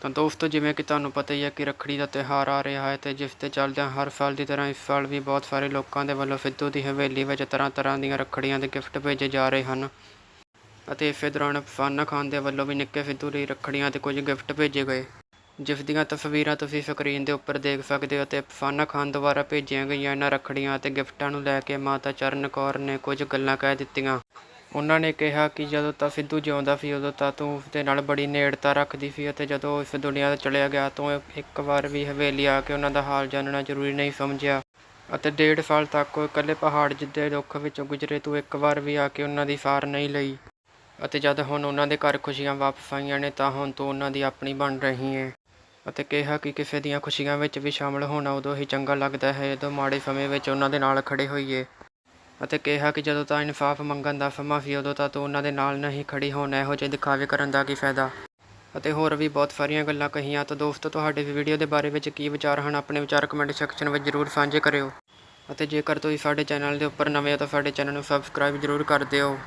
ਤਾਂ ਦੋਸਤੋ, ਜਿਵੇਂ ਕਿ ਤੁਹਾਨੂੰ ਪਤਾ ਹੀ ਹੈ ਕਿ ਰੱਖੜੀ ਦਾ ਤਿਉਹਾਰ ਆ ਰਿਹਾ ਹੈ ਤੇ ਜਿਸ ਤੇ ਚੱਲਦਿਆਂ ਹਰ ਸਾਲ ਦੀ ਤਰ੍ਹਾਂ ਇਸ ਸਾਲ ਵੀ ਬਹੁਤ ਸਾਰੇ ਲੋਕਾਂ ਦੇ ਵੱਲੋਂ ਸਿੱਧੂ ਦੀ ਹਵੇਲੀ ਵਿੱਚ ਤਰ੍ਹਾਂ ਤਰ੍ਹਾਂ ਦੀਆਂ ਰੱਖੜੀਆਂ ਦੇ ਗਿਫਟ ਭੇਜੇ ਜਾ ਰਹੇ ਹਨ। ਅਤੇ ਇਸੇ ਦੌਰਾਨ ਅਫਸਾਨਾ ਖਾਨ ਦੇ ਵੱਲੋਂ ਵੀ ਨਿੱਕੇ ਸਿੱਧੂ ਲਈ ਰੱਖੜੀਆਂ ਤੇ ਕੁਝ ਗਿਫਟ ਭੇਜੇ ਗਏ। ਜਿਸ ਦੀਆਂ ਤਸਵੀਰਾਂ ਤੁਸੀਂ ਸਕਰੀਨ ਦੇ ਉੱਪਰ ਦੇਖ ਸਕਦੇ ਹੋ ਤੇ ਅਫਸਾਨਾ ਖਾਨ ਦੁਆਰਾ ਭੇਜੀਆਂ ਗਈਆਂ ਇਹਨਾਂ ਰੱਖੜੀਆਂ ਅਤੇ ਗਿਫਟਾਂ ਨੂੰ ਲੈ ਕੇ ਮਾਤਾ ਚਰਨ ਕੌਰ ਨੇ ਕੁਝ ਗੱਲਾਂ ਕਹਿ ਦਿੱਤੀਆਂ। ਉਹਨਾਂ ਨੇ ਕਿਹਾ ਕਿ ਜਦੋਂ ਤਾਂ ਸਿੱਧੂ ਜਿਉਂਦਾ ਸੀ, ਉਦੋਂ ਤਾਂ ਤੂੰ ਉਸਦੇ ਨਾਲ ਬੜੀ ਨੇੜਤਾ ਰੱਖਦੀ ਸੀ ਅਤੇ ਜਦੋਂ ਉਹ ਇਸ ਦੁਨੀਆ ਤੋਂ ਚਲਿਆ ਗਿਆ ਤੂੰ ਇੱਕ ਵਾਰ ਵੀ ਹਵੇਲੀ ਆ ਕੇ ਉਹਨਾਂ ਦਾ ਹਾਲ ਜਾਣਨਾ ਜ਼ਰੂਰੀ ਨਹੀਂ ਸਮਝਿਆ ਅਤੇ ਡੇਢ ਸਾਲ ਤੱਕ ਉਹ ਇਕੱਲੇ ਪਹਾੜ ਜਿੱਦੇ ਦੁੱਖ ਵਿੱਚੋਂ ਗੁਜ਼ਰੇ, ਤੂੰ ਇੱਕ ਵਾਰ ਵੀ ਆ ਕੇ ਉਹਨਾਂ ਦੀ ਸਾਰ ਨਹੀਂ ਲਈ। ਅਤੇ ਜਦ ਹੁਣ ਉਹਨਾਂ ਦੇ ਘਰ ਖੁਸ਼ੀਆਂ ਵਾਪਸ ਆਈਆਂ ਨੇ, ਤਾਂ ਹੁਣ ਤੂੰ ਉਹਨਾਂ ਦੀ ਆਪਣੀ ਬਣ ਰਹੀ ਹੈ ਅਤੇ ਕਿਹਾ ਕਿ ਕਿਸੇ ਦੀਆਂ ਖੁਸ਼ੀਆਂ ਵਿੱਚ ਵੀ ਸ਼ਾਮਲ ਹੋਣਾ ਉਦੋਂ ਹੀ ਚੰਗਾ ਲੱਗਦਾ ਹੈ, ਜਦੋਂ ਮਾੜੇ ਸਮੇਂ ਵਿੱਚ ਉਹਨਾਂ ਦੇ ਨਾਲ ਖੜੇ ਹੋਈਏ। ਅਤੇ ਕਿਹਾ ਕਿ ਜਦੋਂ ਤਾਂ ਇਨਸਾਫ ਮੰਗਣ ਦਾ ਸਮਾਂ ਸੀ, ਉਦੋਂ ਤਾਂ ਤੂੰ ਉਹਨਾਂ ਦੇ ਨਾਲ ਨਹੀਂ ਖੜੀ ਹੋਣ ਇਹੋ ਜਿਹੇ ਦਿਖਾਵੇ ਕਰਨ ਦਾ ਕੀ ਫਾਇਦਾ? ਅਤੇ ਹੋਰ ਵੀ ਬਹੁਤ ਸਾਰੀਆਂ ਗੱਲਾਂ ਕਹੀਆਂ। ਤਾਂ ਦੋਸਤੋ, ਤੁਹਾਡੇ ਵੀਡੀਓ ਦੇ ਬਾਰੇ ਵਿੱਚ ਕੀ ਵਿਚਾਰ ਹਨ, ਆਪਣੇ ਵਿਚਾਰ ਕਮੈਂਟ ਸੈਕਸ਼ਨ ਵਿੱਚ ਜ਼ਰੂਰ ਸਾਂਝੇ ਕਰਿਓ। ਅਤੇ ਜੇਕਰ ਤੁਸੀਂ ਸਾਡੇ ਚੈਨਲ ਦੇ ਉੱਪਰ ਨਵੇਂ ਹੋ, ਤਾਂ ਸਾਡੇ ਚੈਨਲ ਨੂੰ ਸਬਸਕ੍ਰਾਈਬ ਜ਼ਰੂਰ ਕਰ ਦਿਓ।